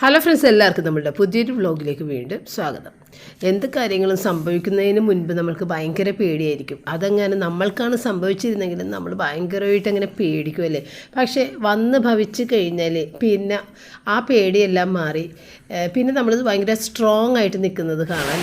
Hello friends എല്ലാവർക്കും നമ്മളുടെ പുതിയൊരു വ്ലോഗിലേക്ക് വീണ്ടും സ്വാഗതം. എന്ത് കാര്യങ്ങളും സംഭവിക്കുന്നതിന് മുൻപ് നമ്മൾക്ക് ഭയങ്കര പേടിയായിരിക്കും. അതങ്ങനെ നമ്മൾക്കാണ് സംഭവിച്ചിരുന്നെങ്കിലും നമ്മൾ ഭയങ്കരമായിട്ട് അങ്ങനെ പേടിക്കുമല്ലേ പക്ഷേ വന്ന് ഭവിച്ച് കഴിഞ്ഞാൽ പിന്നെ ആ പേടിയെല്ലാം മാറി. പിന്നെ നമ്മളത് ഭയങ്കര സ്ട്രോങ് ആയിട്ട് നിൽക്കുന്നത് കാണാം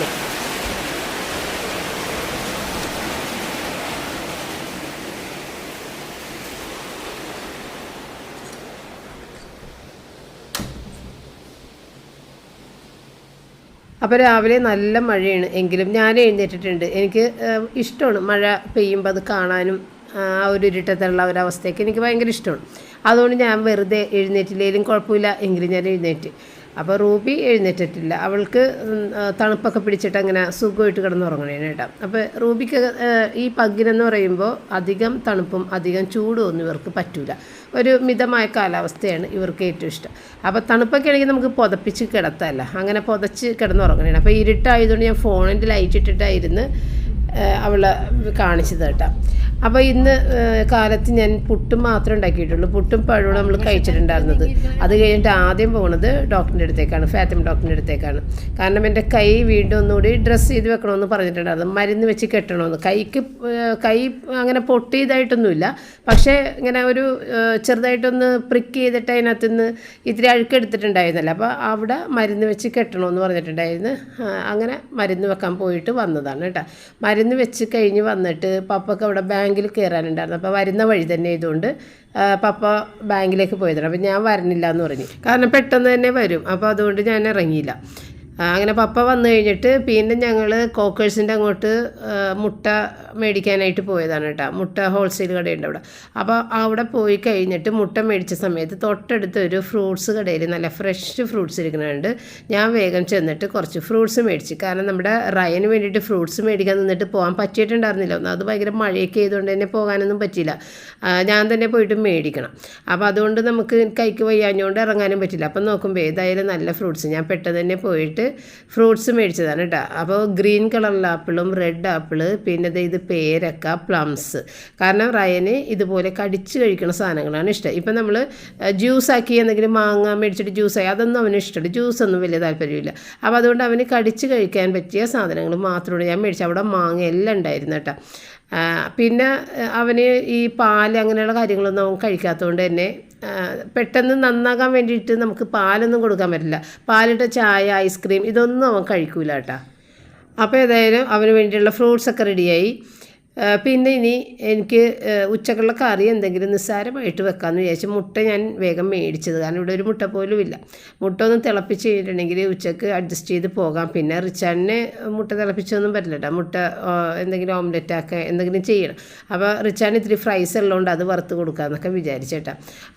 അപ്പോൾ രാവിലെ നല്ല മഴയാണ് എങ്കിലും ഞാൻ എഴുന്നേറ്റിട്ടുണ്ട്. എനിക്ക് ഇഷ്ടമാണ് മഴ പെയ്യുമ്പോൾ അത് കാണാനും ആ ഒരു ഇരുട്ടത്തുള്ള ഒരവസ്ഥയൊക്കെ എനിക്ക് ഭയങ്കര ഇഷ്ടമാണ്. അതുകൊണ്ട് ഞാൻ വെറുതെ എഴുന്നേറ്റില്ലെങ്കിലും കുഴപ്പമില്ല. എങ്കിലും ഞാൻ എഴുന്നേറ്റ്. അപ്പോൾ റൂബി എഴുന്നേറ്റിട്ടില്ല. അവൾക്ക് തണുപ്പൊക്കെ പിടിച്ചിട്ട് അങ്ങനെ സുഖമായിട്ട് കിടന്നുറങ്ങണേനെ കേട്ടോ. അപ്പോൾ റൂബിക്ക് ഈ പഗ്ഗിനെന്ന് പറയുമ്പോൾ അധികം തണുപ്പും അധികം ചൂടും ഒന്നും ഇവർക്ക് പറ്റില്ല ഒരു മിതമായ കാലാവസ്ഥയാണ് ഇവർക്ക് ഏറ്റവും ഇഷ്ടം. അപ്പോൾ തണുപ്പൊക്കെ ആണെങ്കിൽ നമുക്ക് പുതപ്പിച്ച് കിടത്തല്ല അങ്ങനെ പുതച്ച് കിടന്നുറങ്ങണേ അപ്പോൾ ഇരുട്ടായതുകൊണ്ട് ഞാൻ ഫോണിന്റെ ലൈറ്റ് ഇട്ടിട്ടായിരുന്നു അവളെ കാണിച്ചത് കേട്ടോ. അപ്പോൾ ഇന്ന് കാലത്ത് ഞാൻ പുട്ടും മാത്രമേ ഉണ്ടാക്കിയിട്ടുള്ളൂ. പുട്ടും പഴവും നമ്മൾ കഴിച്ചിട്ടുണ്ടായിരുന്നത്. അത് കഴിഞ്ഞിട്ട് ആദ്യം പോകുന്നത് ഡോക്ടറിന്റെ അടുത്തേക്കാണ് ഫാത്തിമ ഡോക്ടറിന്റെ അടുത്തേക്കാണ്. കാരണം എന്റെ കൈ വീണ്ടും ഒന്നുകൂടി ഡ്രസ്സ് ചെയ്ത് വെക്കണമെന്ന് പറഞ്ഞിട്ടുണ്ടായിരുന്നു. മരുന്ന് വെച്ച് കെട്ടണമെന്ന്. കൈക്ക് കൈ അങ്ങനെ പൊട്ടിയതായിട്ടൊന്നുമില്ല. പക്ഷേ ഇങ്ങനെ ഒരു ചെറുതായിട്ടൊന്ന് പ്രിക്ക് ചെയ്തിട്ട് അതിനകത്ത് നിന്ന് ഇത്തിരി അഴുക്കെടുത്തിട്ടുണ്ടായിരുന്നല്ലോ അപ്പോൾ അവിടെ മരുന്ന് വെച്ച് കെട്ടണമെന്ന് പറഞ്ഞിട്ടുണ്ടായിരുന്നു. അങ്ങനെ മരുന്ന് വെക്കാൻ പോയിട്ട് വന്നതാണ് കേട്ടോ. മരുന്ന് വെച്ച് കഴിഞ്ഞ് വന്നിട്ട് പപ്പക്ക് അവിടെ ബാങ്കിൽ കയറാനുണ്ടായിരുന്നു അപ്പോൾ വരുന്ന വഴി തന്നെ ഇതുകൊണ്ട് ആ, പപ്പ ബാങ്കിലേക്ക് പോയതാണ്. അപ്പോൾ ഞാൻ വരണില്ല എന്ന് പറഞ്ഞു. കാരണം പെട്ടെന്ന് തന്നെ വരും. അപ്പോൾ അതുകൊണ്ട് ഞാൻ ഇറങ്ങിയില്ല. അങ്ങനെ പപ്പ വന്നു കഴിഞ്ഞിട്ട് പിന്നെ ഞങ്ങൾ കോക്കേഴ്സിന്റെ അങ്ങോട്ട് മുട്ട മേടിക്കാനായിട്ട് പോയതാണ് കേട്ടോ. മുട്ട ഹോൾസെയിൽ കടയുണ്ട് അവിടെ. അപ്പോൾ അവിടെ പോയി കഴിഞ്ഞിട്ട് മുട്ട മേടിച്ച സമയത്ത് തൊട്ടടുത്ത് ഒരു ഫ്രൂട്ട്സ് കടയിൽ നല്ല ഫ്രഷ് ഫ്രൂട്ട്സ് ഇരിക്കുന്നുണ്ട്. ഞാൻ വേഗം ചെന്നിട്ട് കുറച്ച് ഫ്രൂട്ട്സ് മേടിച്ചു. കാരണം നമ്മുടെ റയന് വേണ്ടിയിട്ട് ഫ്രൂട്ട്സ് മേടിക്കാൻ നിന്നിട്ട് പോകാൻ പറ്റിയിട്ടുണ്ടായിരുന്നില്ല. അത് ഭയങ്കര മഴയൊക്കെ ആയതുകൊണ്ട് തന്നെ പോകാനൊന്നും പറ്റിയില്ല. ഞാൻ തന്നെ പോയിട്ട് മേടിക്കണം. അപ്പോൾ അതുകൊണ്ട് നമുക്ക് കൈക്ക് വയ്യാഞ്ഞുകൊണ്ട് ഇറങ്ങാനും പറ്റില്ല. അപ്പം നോക്കുമ്പോൾ ഏതായാലും നല്ല ഫ്രൂട്ട്സ് ഞാൻ പെട്ടെന്ന് തന്നെ പോയിട്ട് ഫ്രൂട്ട്സ് മേടിച്ചതാണ് കേട്ടോ. അപ്പോൾ ഗ്രീൻ കളറിലെ ആപ്പിളും റെഡ് ആപ്പിൾ പിന്നെ ഇത് പേരക്ക പ്ലംസ്. കാരണം റയന് ഇതുപോലെ കടിച്ച് കഴിക്കുന്ന സാധനങ്ങളാണ് ഇഷ്ടം. ഇപ്പം നമ്മൾ ജ്യൂസാക്കി എന്തെങ്കിലും മാങ്ങ മേടിച്ചിട്ട് ജ്യൂസായി അതൊന്നും അവന് ഇഷ്ടമില്ല. ജ്യൂസൊന്നും വലിയ താല്പര്യമില്ല. അപ്പോൾ അതുകൊണ്ട് അവന് കടിച്ച് കഴിക്കാൻ പറ്റിയ സാധനങ്ങൾ മാത്രമാണ് ഞാൻ മേടിച്ചത്. അവിടെ മാങ്ങ എല്ലാം ഉണ്ടായിരുന്നു കേട്ടോ. പിന്നെ അവന് ഈ പാൽ അങ്ങനെയുള്ള കാര്യങ്ങളൊന്നും അവൻ കഴിക്കാത്തതുകൊണ്ട് തന്നെ പെട്ടെന്ന് നന്നാകാൻ വേണ്ടിയിട്ട് നമുക്ക് പാലൊന്നും കൊടുക്കാൻ പറ്റില്ല. പാലിട്ട ചായ ഐസ്ക്രീം ഇതൊന്നും അവൻ കഴിക്കൂല കേട്ടോ. അപ്പോൾ ഏതായാലും അവന് വേണ്ടിയുള്ള ഫ്രൂട്ട്സൊക്കെ റെഡിയായി പിന്നെ ഇനി എനിക്ക് ഉച്ചക്കുള്ള കറി എന്തെങ്കിലും നിസ്സാരമായിട്ട് വെക്കാമെന്ന് വിചാരിച്ചു മുട്ട ഞാൻ വേഗം മേടിച്ചത്. കാരണം ഇവിടെ ഒരു മുട്ട പോലും ഇല്ല. മുട്ട ഒന്ന് തിളപ്പിച്ച് കഴിഞ്ഞിട്ടുണ്ടെങ്കിൽ ഉച്ചയ്ക്ക് അഡ്ജസ്റ്റ് ചെയ്ത് പോകാം. പിന്നെ റിച്ചാണിന് മുട്ട തിളപ്പിച്ചൊന്നും പറ്റില്ല മുട്ട എന്തെങ്കിലും ഓംലെറ്റ് ആക്കുക എന്തെങ്കിലും ചെയ്യണം. അപ്പോൾ റിച്ചാൻ ഇത്തിരി ഫ്രൈസ് ഉള്ളതുകൊണ്ട് അത് വറുത്ത് കൊടുക്കാമെന്നൊക്കെ വിചാരിച്ചേട്ടാ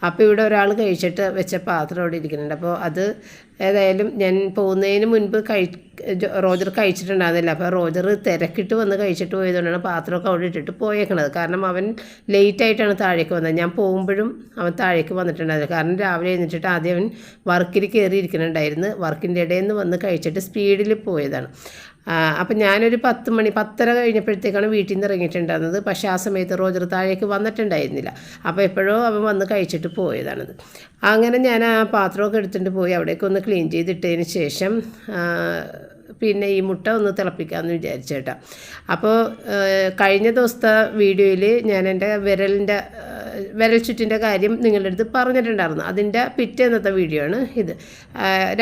അപ്പോൾ ഇവിടെ ഒരാൾ കഴിച്ചിട്ട് വെച്ച പാത്രം അവിടെ ഇരിക്കുന്നുണ്ട്. അപ്പോൾ അത് ഏതായാലും ഞാൻ പോകുന്നതിന് മുൻപ് കഴി റോജർ കഴിച്ചിട്ടുണ്ടായിരുന്നില്ല. അപ്പോൾ റോജർ തിരക്കിട്ട് വന്ന് കഴിച്ചിട്ട് പോയതുകൊണ്ടാണ് പാത്രമൊക്കെ അവിടെ ഇട്ടിട്ട് പോയേക്കണത്. കാരണം അവൻ ലേറ്റായിട്ടാണ് താഴേക്ക് വന്നത്. ഞാൻ പോകുമ്പോഴും അവൻ താഴേക്ക് വന്നിട്ടുണ്ടായിരുന്നു കാരണം രാവിലെ എഴുന്നിട്ട് ആദ്യം അവൻ വർക്കിൽ കയറിയിരിക്കുന്നുണ്ടായിരുന്നു വർക്കിന്റെ ഇടയിൽ നിന്ന് വന്ന് കഴിച്ചിട്ട് സ്പീഡിൽ പോയതാണ്. അപ്പം ഞാനൊരു പത്ത് മണി പത്തര കഴിഞ്ഞപ്പോഴത്തേക്കാണ് വീട്ടിൽ നിന്ന് ഇറങ്ങിയിട്ടുണ്ടായിരുന്നത്. പക്ഷേ ആ സമയത്ത് റോജർ താഴേക്ക് വന്നിട്ടുണ്ടായിരുന്നില്ല. അപ്പോൾ എപ്പോഴോ അവൻ വന്ന് കഴിച്ചിട്ട് പോയതാണത്. അങ്ങനെ ഞാൻ ആ പാത്രമൊക്കെ എടുത്തിട്ട് പോയി അവിടേക്ക് ഒന്ന് ക്ലീൻ ചെയ്തിട്ടതിന് ശേഷം പിന്നെ ഈ മുട്ട ഒന്ന് തിളപ്പിക്കാമെന്ന് വിചാരിച്ചേട്ടാ അപ്പോൾ കഴിഞ്ഞ ദിവസത്തെ വീഡിയോയിൽ ഞാൻ എന്റെ വിരലിന്റെ വിരൽ ചുറ്റിന്റെ കാര്യം നിങ്ങളുടെ അടുത്ത് പറഞ്ഞിട്ടുണ്ടായിരുന്നു. അതിന്റെ പിറ്റേന്നത്തെ വീഡിയോ ആണ് ഇത്.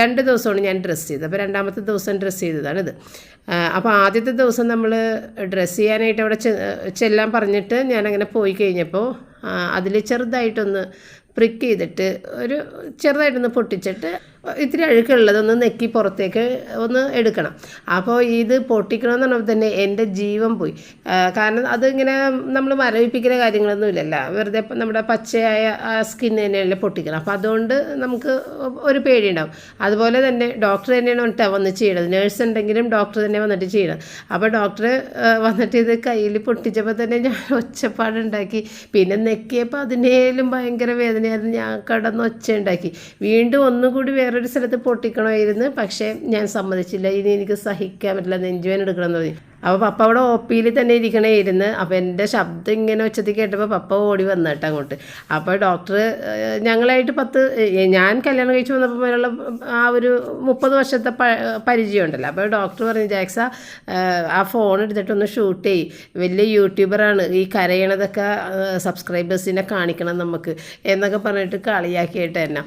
രണ്ട് ദിവസമാണ് ഞാൻ ഡ്രസ്സ് ചെയ്തത്. അപ്പോൾ രണ്ടാമത്തെ ദിവസം ഡ്രസ്സ് ചെയ്തതാണിത് അപ്പോൾ ആദ്യത്തെ ദിവസം നമ്മൾ ഡ്രസ്സ് ചെയ്യാനായിട്ട് അവിടെ ചെല്ലാൻ പറഞ്ഞിട്ട് ഞാനങ്ങനെ പോയി കഴിഞ്ഞപ്പോൾ അതിൽ ചെറുതായിട്ടൊന്ന് പ്രിക്ക് ചെയ്തിട്ട് ഒരു ചെറുതായിട്ടൊന്ന് പൊട്ടിച്ചിട്ട് ഇത്തിരി അഴുക്കുള്ളതൊന്ന് നെക്കി പുറത്തേക്ക് ഒന്ന് എടുക്കണം. അപ്പോൾ ഇത് പൊട്ടിക്കണമെന്ന് പറഞ്ഞപ്പോൾ തന്നെ എന്റെ ജീവൻ പോയി. കാരണം അതിങ്ങനെ നമ്മൾ മരവിപ്പിക്കുന്ന കാര്യങ്ങളൊന്നും ഇല്ലല്ലോ. വെറുതെ നമ്മുടെ പച്ചയായ ആ സ്കിന്ന് തന്നെയല്ലേ പൊട്ടിക്കണം അപ്പോൾ അതുകൊണ്ട് നമുക്ക് ഒരു പേടിയുണ്ടാവും. അതുപോലെ തന്നെ ഡോക്ടർ തന്നെയാണ് വന്നിട്ട് വന്ന് ചെയ്യണത്. നേഴ്സ് ഉണ്ടെങ്കിലും ഡോക്ടർ തന്നെ വന്നിട്ട് ചെയ്യണം. അപ്പോൾ ഡോക്ടർ വന്നിട്ട് ഇത് കയ്യിൽ പൊട്ടിച്ചപ്പോൾ തന്നെ ഞാൻ ഒച്ചപ്പാടുണ്ടാക്കി പിന്നെ നെക്കിയപ്പോൾ അതിനേലും ഭയങ്കര വേദനയായിരുന്നു. ഞാൻ കടന്ന് ഒച്ച ഉണ്ടാക്കി വീണ്ടും ഒന്നുകൂടി വേറെ വേറൊരു സ്ഥലത്ത് പൊട്ടിക്കണമായിരുന്നു. പക്ഷേ ഞാൻ സമ്മതിച്ചില്ല. ഇനി എനിക്ക് സഹിക്കാൻ പറ്റില്ല. നെഞ്ചുവേൻ എടുക്കണം എന്ന് പറഞ്ഞു. അപ്പോൾ പപ്പ അവിടെ ഒ പിയിൽ തന്നെ ഇരിക്കണേ ഇരുന്ന് അപ്പോൾ എന്റെ ശബ്ദം ഇങ്ങനെ വെച്ചത് കേട്ടപ്പോൾ പപ്പ ഓടി വന്നു കേട്ടോ അങ്ങോട്ട്. അപ്പോൾ ഡോക്ടർ ഞങ്ങളായിട്ട് പത്ത് ഞാൻ കല്യാണം കഴിച്ച് വന്നപ്പോൾ വരെയുള്ള ആ ഒരു മുപ്പത് വർഷത്തെ പരിചയം ഉണ്ടല്ലോ. അപ്പോൾ ഡോക്ടർ പറഞ്ഞു ജാക്സ ആ ഫോൺ എടുത്തിട്ടൊന്ന് ഷൂട്ട് ചെയ്യ്. വലിയ യൂട്യൂബറാണ് ഈ കരയണതൊക്കെ സബ്സ്ക്രൈബേഴ്സിനെ കാണിക്കണം നമുക്ക്. എന്നൊക്കെ പറഞ്ഞിട്ട് കളിയാക്കിയിട്ട് തന്നെ.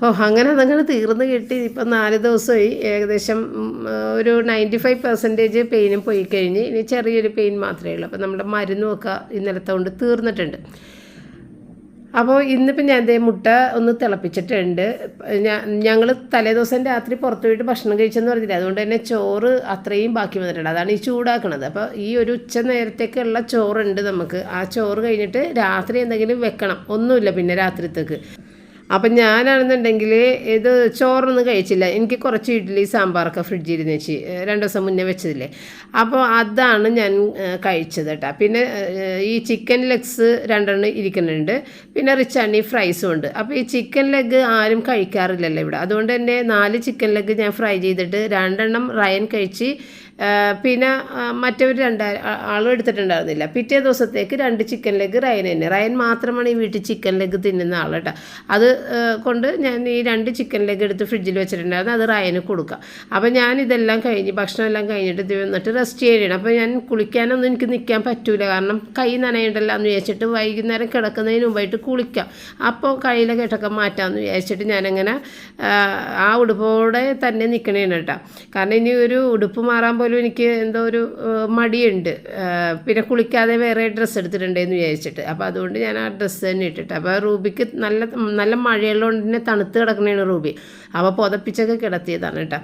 ഓ അങ്ങനെ അതങ്ങനെ തീർന്നു കിട്ടി. ഇപ്പം നാല് ദിവസമായി. ഏകദേശം ഒരു നയന്റി ഫൈവ് പെർസെന്റേജ് പെയിനും പോയി കഴിഞ്ഞ്. ഇനി ചെറിയൊരു പെയിൻ മാത്രമേ ഉള്ളൂ. അപ്പോൾ നമ്മുടെ മരുന്നുമൊക്കെ ഇന്നലത്തെ കൊണ്ട് തീർന്നിട്ടുണ്ട്. അപ്പോൾ ഇന്നിപ്പോൾ ഞാൻ ദേ മുട്ട ഒന്ന് തിളപ്പിച്ചിട്ടുണ്ട്. ഞങ്ങൾ തലേദിവസം രാത്രി പുറത്തു പോയിട്ട് ഭക്ഷണം കഴിച്ചെന്ന് പറഞ്ഞില്ല? അതുകൊണ്ട് തന്നെ ചോറ് അത്രയും ബാക്കി വന്നിട്ടുണ്ട്. അതാണ് ഈ ചൂടാക്കണത്. അപ്പോൾ ഈ ഒരു ഉച്ച നേരത്തേക്കുള്ള ചോറുണ്ട് നമുക്ക്. ആ ചോറ് കഴിഞ്ഞിട്ട് രാത്രി എന്തെങ്കിലും വെക്കണം. ഒന്നുമില്ല പിന്നെ രാത്രിത്തേക്ക്. അപ്പം ഞാനാണെന്നുണ്ടെങ്കിൽ ഇത് ചോറൊന്നും കഴിച്ചില്ല. എനിക്ക് കുറച്ച് ഇഡ്ഡലി സാമ്പാറൊക്കെ ഫ്രിഡ്ജിൽ ഇരുന്ന് വെച്ച് രണ്ട് ദിവസം മുന്നേ വെച്ചതില്ലേ. അപ്പോൾ അതാണ് ഞാൻ കഴിച്ചത് കേട്ടോ. പിന്നെ ഈ ചിക്കൻ ലെഗ്സ് രണ്ടെണ്ണം ഇരിക്കുന്നുണ്ട്. പിന്നെ റിച്ചാണി ഫ്രൈസും ഉണ്ട്. അപ്പോൾ ഈ ചിക്കൻ ലെഗ് ആരും കഴിക്കാറില്ലല്ലോ ഇവിടെ. അതുകൊണ്ട് തന്നെ നാല് ചിക്കൻ ലെഗ് ഞാൻ ഫ്രൈ ചെയ്തിട്ട് രണ്ടെണ്ണം റയൻ കഴിച്ച് പിന്നെ മറ്റവർ രണ്ട് ആളും എടുത്തിട്ടുണ്ടായിരുന്നില്ല. പിറ്റേ ദിവസത്തേക്ക് രണ്ട് ചിക്കൻ ലെഗ് റയൻ തന്നെ. റയൻ മാത്രമാണ് ഈ വീട്ടിൽ ചിക്കൻ ലെഗ് തിന്നുന്ന ആൾ കേട്ടോ. അത് കൊണ്ട് ഞാൻ ഈ രണ്ട് ചിക്കൻ ലെഗ് എടുത്ത് ഫ്രിഡ്ജിൽ വെച്ചിട്ടുണ്ടായിരുന്നു. അത് റയന് കൊടുക്കാം. അപ്പോൾ ഞാൻ ഇതെല്ലാം കഴിഞ്ഞ് ഭക്ഷണമെല്ലാം കഴിഞ്ഞിട്ട് ഇത് വന്നിട്ട് റെസ്റ്റ് ചെയ്യണം അപ്പോൾ ഞാൻ കുളിക്കാനൊന്നും എനിക്ക് നിൽക്കാൻ പറ്റൂല. കാരണം കൈ നനയണ്ടല്ലോ എന്ന് വിചാരിച്ചിട്ട് വൈകുന്നേരം കിടക്കുന്നതിന് മുമ്പായിട്ട് കുളിക്കാം. അപ്പോൾ കയ്യിലെ കെട്ടൊക്കെ മാറ്റാമെന്ന് വിചാരിച്ചിട്ട് ഞാനങ്ങനെ ആ ഉടുപ്പോടെ തന്നെ നിൽക്കണേണ് കേട്ടോ. കാരണം ഇനി ഒരു ഉടുപ്പ് മാറാൻ പോലും എനിക്ക് എന്തോ ഒരു മടിയുണ്ട്. പിന്നെ കുളിക്കാതെ വേറെ ഡ്രസ്സ് എടുത്തിട്ടുണ്ടെന്ന് വിചാരിച്ചിട്ട്. അപ്പോൾ അതുകൊണ്ട് ഞാൻ ആ ഡ്രസ്സ് തന്നെ ഇട്ടിട്ട്. അപ്പോൾ റൂബിക്ക് നല്ല നല്ല മഴയുള്ളതുകൊണ്ട് തന്നെ തണുത്ത് കിടക്കണേണ് റൂബി. അപ്പോൾ പുതപ്പിച്ചൊക്കെ കിടത്തിയതാണ് കേട്ടോ.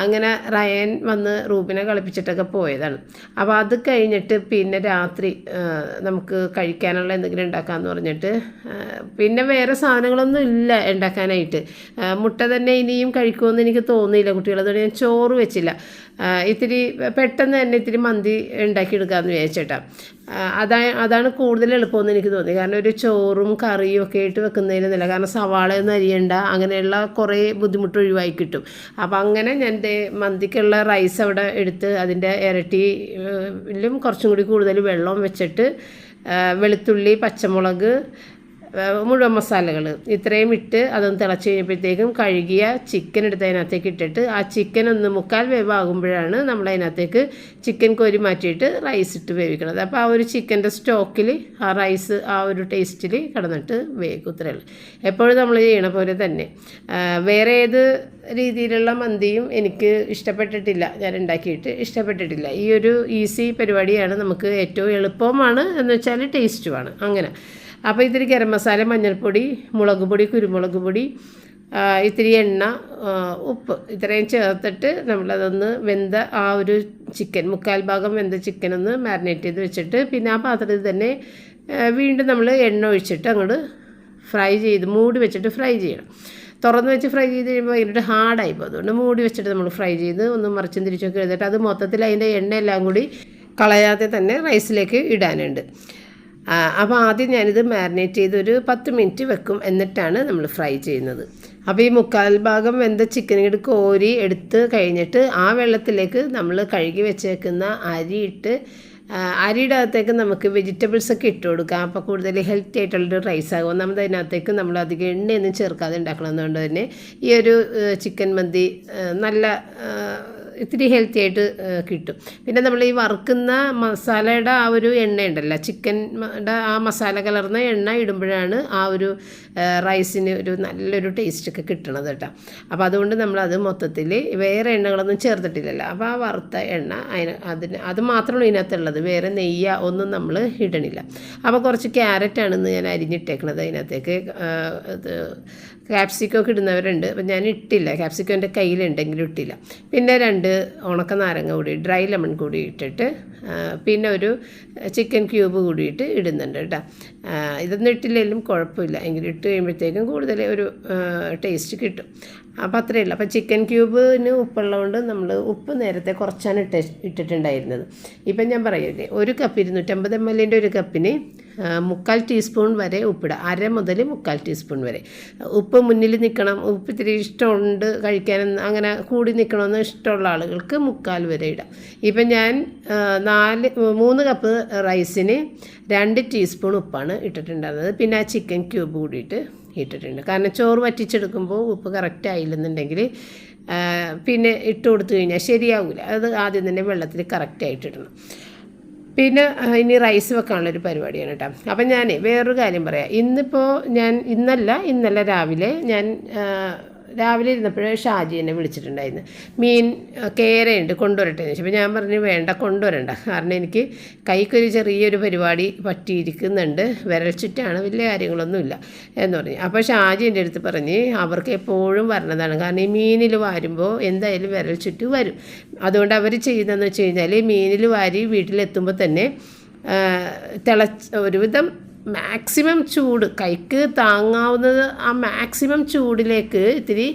അങ്ങനെ റയൻ വന്ന് റൂബിനെ കളിപ്പിച്ചിട്ടൊക്കെ പോയതാണ്. അപ്പോൾ അത് കഴിഞ്ഞിട്ട് പിന്നെ രാത്രി നമുക്ക് കഴിക്കാനുള്ള എന്തെങ്കിലും ഉണ്ടാക്കാമെന്ന് പറഞ്ഞിട്ട് പിന്നെ വേറെ സാധനങ്ങളൊന്നും ഇല്ല ഉണ്ടാക്കാനായിട്ട്. മുട്ട തന്നെ ഇനിയും കഴിക്കുമെന്ന് എനിക്ക് തോന്നിയില്ല. കുട്ടികൾ അതുകൊണ്ട് ഞാൻ ചോറ് വെച്ചില്ല. ഇത്തിരി പെട്ടെന്ന് തന്നെ ഇത്തിരി മന്തി ഉണ്ടാക്കിയെടുക്കാമെന്ന് വിചാരിച്ചേട്ടാ. അതാ അതാണ് കൂടുതൽ എളുപ്പമെന്ന് എനിക്ക് തോന്നി. കാരണം ഒരു ചോറും കറിയും ഒക്കെ ആയിട്ട് വെക്കുന്നതിനൊന്നുമില്ല കാരണം സവാളയൊന്നും അരിയണ്ട. അങ്ങനെയുള്ള കുറേ ബുദ്ധിമുട്ട് ഒഴിവായി കിട്ടും. അപ്പോൾ അങ്ങനെ ഞാൻ മന്തിക്കുള്ള റൈസ് അവിടെ എടുത്ത് അതിന്റെ ഇരട്ടിയിലും കുറച്ചും കൂടി കൂടുതൽ വെള്ളം വെച്ചിട്ട് വെളുത്തുള്ളി പച്ചമുളക് മുഴുവൻ മസാലകൾ ഇത്രയും ഇട്ട് അതൊന്ന് തിളച്ച് കഴിഞ്ഞപ്പോഴത്തേക്കും കഴുകിയ ചിക്കൻ എടുത്ത് അതിനകത്തേക്ക് ഇട്ടിട്ട് ആ ചിക്കൻ ഒന്ന് മുക്കാൽ വേവാകുമ്പോഴാണ് നമ്മൾ അതിനകത്തേക്ക് ചിക്കൻ കോരി മാറ്റിയിട്ട് റൈസ് ഇട്ട് വേവിക്കണത് അപ്പോൾ ആ ഒരു ചിക്കന്റെ സ്റ്റോക്കിൽ ആ റൈസ് ആ ഒരു ടേസ്റ്റിൽ കിടന്നിട്ട് വേവിക്കും. ഇത്രയേ ഉള്ളൂ. എപ്പോഴും നമ്മൾ ചെയ്യണ പോലെ തന്നെ. വേറെ ഏത് രീതിയിലുള്ള മന്തിയും എനിക്ക് ഇഷ്ടപ്പെട്ടിട്ടില്ല. ഞാൻ ഉണ്ടാക്കിയിട്ട് ഇഷ്ടപ്പെട്ടിട്ടില്ല. ഈ ഒരു ഈസി പരിപാടിയാണ് നമുക്ക് ഏറ്റവും എളുപ്പവുമാണ് എന്ന് വെച്ചാൽ ടേസ്റ്റുമാണ് അങ്ങനെ. അപ്പോൾ ഇത്തിരി ഗരം മസാല മഞ്ഞൾപ്പൊടി മുളക് പൊടി കുരുമുളക് പൊടി ഇത്തിരി എണ്ണ ഉപ്പ് ഇത്രയും ചേർത്തിട്ട് നമ്മളതൊന്ന് വെന്ത ആ ഒരു ചിക്കൻ മുക്കാൽ ഭാഗം വെന്ത ചിക്കൻ ഒന്ന് മാരിനേറ്റ് ചെയ്ത് വെച്ചിട്ട് പിന്നെ ആ പാത്രത്തിൽ തന്നെ വീണ്ടും നമ്മൾ എണ്ണ ഒഴിച്ചിട്ട് അങ്ങോട്ട് ഫ്രൈ ചെയ്ത് മൂടി വെച്ചിട്ട് ഫ്രൈ ചെയ്യണം. തുറന്ന് വെച്ച് ഫ്രൈ ചെയ്ത് കഴിയുമ്പോൾ ഭയങ്കര ഹാർഡായി പോകും. അതുകൊണ്ട് മൂടി വെച്ചിട്ട് നമ്മൾ ഫ്രൈ ചെയ്ത് ഒന്ന് മറിച്ചും തിരിച്ചൊക്കെ എഴുതിയിട്ട് അത് മൊത്തത്തിൽ അതിന്റെ എണ്ണയെല്ലാം കൂടി കളയാതെ തന്നെ റൈസിലേക്ക് ഇടാനുണ്ട്. അപ്പോൾ ആദ്യം ഞാനിത് മാരിനേറ്റ് ചെയ്ത് ഒരു പത്ത് മിനിറ്റ് വെക്കും. എന്നിട്ടാണ് നമ്മൾ ഫ്രൈ ചെയ്യുന്നത്. അപ്പോൾ ഈ മുക്കാൽ ഭാഗം വെന്ത ചിക്കൻ ഇങ്ങോട്ട് കോരി എടുത്ത് കഴിഞ്ഞിട്ട് ആ വെള്ളത്തിലേക്ക് നമ്മൾ കഴുകി വെച്ചേക്കുന്ന അരി ഇട്ട് അരിയുടെ അകത്തേക്ക് നമുക്ക് വെജിറ്റബിൾസ് ഒക്കെ ഇട്ട് കൊടുക്കാം. അപ്പോൾ കൂടുതൽ ഹെൽത്തി ആയിട്ടുള്ളൊരു റൈസ് ആകും. നമ്മൾ അതിനകത്തേക്ക് നമ്മൾ അധികം എണ്ണയൊന്നും ചേർക്കാതെ ഉണ്ടാക്കണമെന്നുകൊണ്ട് തന്നെ ഈ ഒരു ചിക്കൻ മന്തി നല്ല ഇത്തിരി ഹെൽത്തി ആയിട്ട് കിട്ടും. പിന്നെ നമ്മൾ ഈ വറുക്കുന്ന മസാലയുടെ ആ ഒരു എണ്ണ ഉണ്ടല്ലോ ചിക്കന്റെ ആ മസാല കലർന്ന എണ്ണ ഇടുമ്പോഴാണ് ആ ഒരു റൈസിന് ഒരു നല്ലൊരു ടേസ്റ്റൊക്കെ കിട്ടണത് കേട്ടോ. അപ്പോൾ അതുകൊണ്ട് നമ്മളത് മൊത്തത്തിൽ വേറെ എണ്ണകളൊന്നും ചേർത്തിട്ടില്ലല്ലോ. അപ്പോൾ ആ വറുത്ത എണ്ണ അതിന് അതിന് അത് മാത്രമാണ് ഇതിനകത്തുള്ളത്. വേറെ നെയ്യ ഒന്നും നമ്മൾ ഇടണില്ല. അപ്പോൾ കുറച്ച് ക്യാരറ്റാണ് ഇന്ന് ഞാൻ അരിഞ്ഞിട്ടേക്കണത് അതിനകത്തേക്ക്. ക്യാപ്സിക്കം ഒക്കെ ഇടുന്നവരുണ്ട്. അപ്പം ഞാൻ ഇട്ടില്ല. ക്യാപ്സിക്കോ എന്റെ കയ്യിലുണ്ടെങ്കിലും ഇട്ടില്ല. പിന്നെ രണ്ട് ഉണക്ക നാരങ്ങ കൂടി ഡ്രൈ ലെമൺ കൂടി ഇട്ടിട്ട് പിന്നെ ഒരു ചിക്കൻ ക്യൂബ് കൂടിയിട്ട് ഇടുന്നുണ്ട് കേട്ടോ. ഇതൊന്നും ഇട്ടില്ലെങ്കിലും കുഴപ്പമില്ല. എങ്കിലും ഇട്ട് കഴിയുമ്പോഴത്തേക്കും കൂടുതൽ ഒരു ടേസ്റ്റ് കിട്ടും. അപ്പോൾ അത്രയേ ഉള്ളൂ. അപ്പോൾ ചിക്കൻ ക്യൂബിന് ഉപ്പുള്ളതുകൊണ്ട് നമ്മൾ ഉപ്പ് നേരത്തെ കുറച്ചാണ് ഇട്ട് ഇട്ടിട്ടുണ്ടായിരുന്നത്. ഇപ്പം ഞാൻ പറയില്ലേ ഒരു കപ്പ് ഇരുന്നൂറ്റമ്പത് എം എല്ലിന്റെ ഒരു കപ്പിന് മുക്കാൽ ടീസ്പൂൺ വരെ ഉപ്പിടുക അര മുതൽ മുക്കാൽ ടീസ്പൂൺ വരെ. ഉപ്പ് മുന്നിൽ നിൽക്കണം ഉപ്പ് ഇത്തിരി ഇഷ്ടമുണ്ട് കഴിക്കാൻ അങ്ങനെ കൂടി നിൽക്കണമെന്ന് ഇഷ്ടമുള്ള ആളുകൾക്ക് മുക്കാൽ വരെ ഇടാം. ഇപ്പം ഞാൻ നാല് മൂന്ന് കപ്പ് റൈസിന് രണ്ട് ടീസ്പൂൺ ഉപ്പാണ് ഇട്ടിട്ടുണ്ടായിരുന്നത്. പിന്നെ ആ ചിക്കൻ ക്യൂബ് കൂടിയിട്ട് ഇട്ടിട്ടുണ്ട്. കാരണം ചോറ് വറ്റിച്ചെടുക്കുമ്പോൾ ഉപ്പ് കറക്റ്റ് ആയില്ലെന്നുണ്ടെങ്കിൽ പിന്നെ ഇട്ട് കൊടുത്തു കഴിഞ്ഞാൽ ശരിയാവില്ല അത് ആദ്യം തന്നെ വെള്ളത്തിൽ കറക്റ്റായിട്ട് ഇടണം. പിന്നെ ഇനി റൈസ് വെക്കാനുള്ള ഒരു പരിപാടിയാണ് കേട്ടോ. അപ്പം ഞാൻ വേറൊരു കാര്യം പറയാം. ഇന്നിപ്പോൾ ഞാൻ ഇന്നല്ല ഇന്നലെ രാവിലെ ഞാൻ രാവിലെ ഇരുന്നപ്പോഴേ ഷാജി എന്നെ വിളിച്ചിട്ടുണ്ടായിരുന്നു. മീൻ കേരയുണ്ട് കൊണ്ടുവരട്ടെ എന്ന് ഞാൻ പറഞ്ഞു വേണ്ട കൊണ്ടുവരണ്ട. കാരണം എനിക്ക് കൈക്കൊരു ചെറിയൊരു പരിപാടി പറ്റിയിരിക്കുന്നുണ്ട്. വിരൽ ചുറ്റാണ് വലിയ കാര്യങ്ങളൊന്നുമില്ല എന്ന് പറഞ്ഞു. അപ്പോൾ ഷാജി എന്റെ അടുത്ത് പറഞ്ഞ് അവർക്ക് എപ്പോഴും വരണതാണ്. കാരണം ഈ മീനിൽ വാരുമ്പോൾ എന്തായാലും വിരൽ വരും. അതുകൊണ്ട് അവർ ചെയ്യുന്നതെന്ന് വെച്ച് കഴിഞ്ഞാൽ മീനിൽ വാരി വീട്ടിലെത്തുമ്പോൾ തന്നെ തിളച്ച് ഒരുവിധം മാക്സിമം ചൂട് കൈക്ക് താങ്ങാവുന്നത് ആ മാക്സിമം ചൂടിലേക്ക് ഇത്തിരി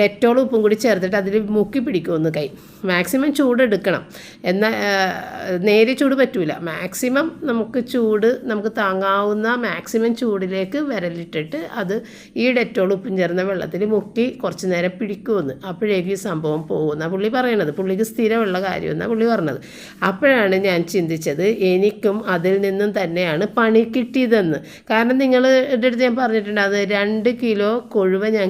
ഡെറ്റോൾ ഉപ്പും കൂടി ചേർത്തിട്ട് അതിൽ മുക്കി പിടിക്കുമെന്ന് കൈ. മാക്സിമം ചൂട് എടുക്കണം എന്നാൽ നേരെ ചൂട് പറ്റൂല. മാക്സിമം നമുക്ക് ചൂട് നമുക്ക് താങ്ങാവുന്ന മാക്സിമം ചൂടിലേക്ക് വിരലിട്ടിട്ട് അത് ഈ ഡെറ്റോൾ ഉപ്പും ചേർന്ന വെള്ളത്തിൽ മുക്കി കുറച്ച് നേരം പിടിക്കുമെന്ന്. അപ്പോഴേക്കും ഈ സംഭവം പോകുന്ന പുള്ളി പറയണത് പുള്ളിക്ക് സ്ഥിരമുള്ള കാര്യമെന്നാണ് പുള്ളി പറഞ്ഞത്. അപ്പോഴാണ് ഞാൻ ചിന്തിച്ചത് എനിക്കും അതിൽ നിന്നും തന്നെയാണ് പണി കിട്ടിയതെന്ന്. കാരണം എന്റെ അടുത്ത് ഞാൻ പറഞ്ഞിട്ടുണ്ട് അത് രണ്ട് കിലോ കൊഴുവ ഞാൻ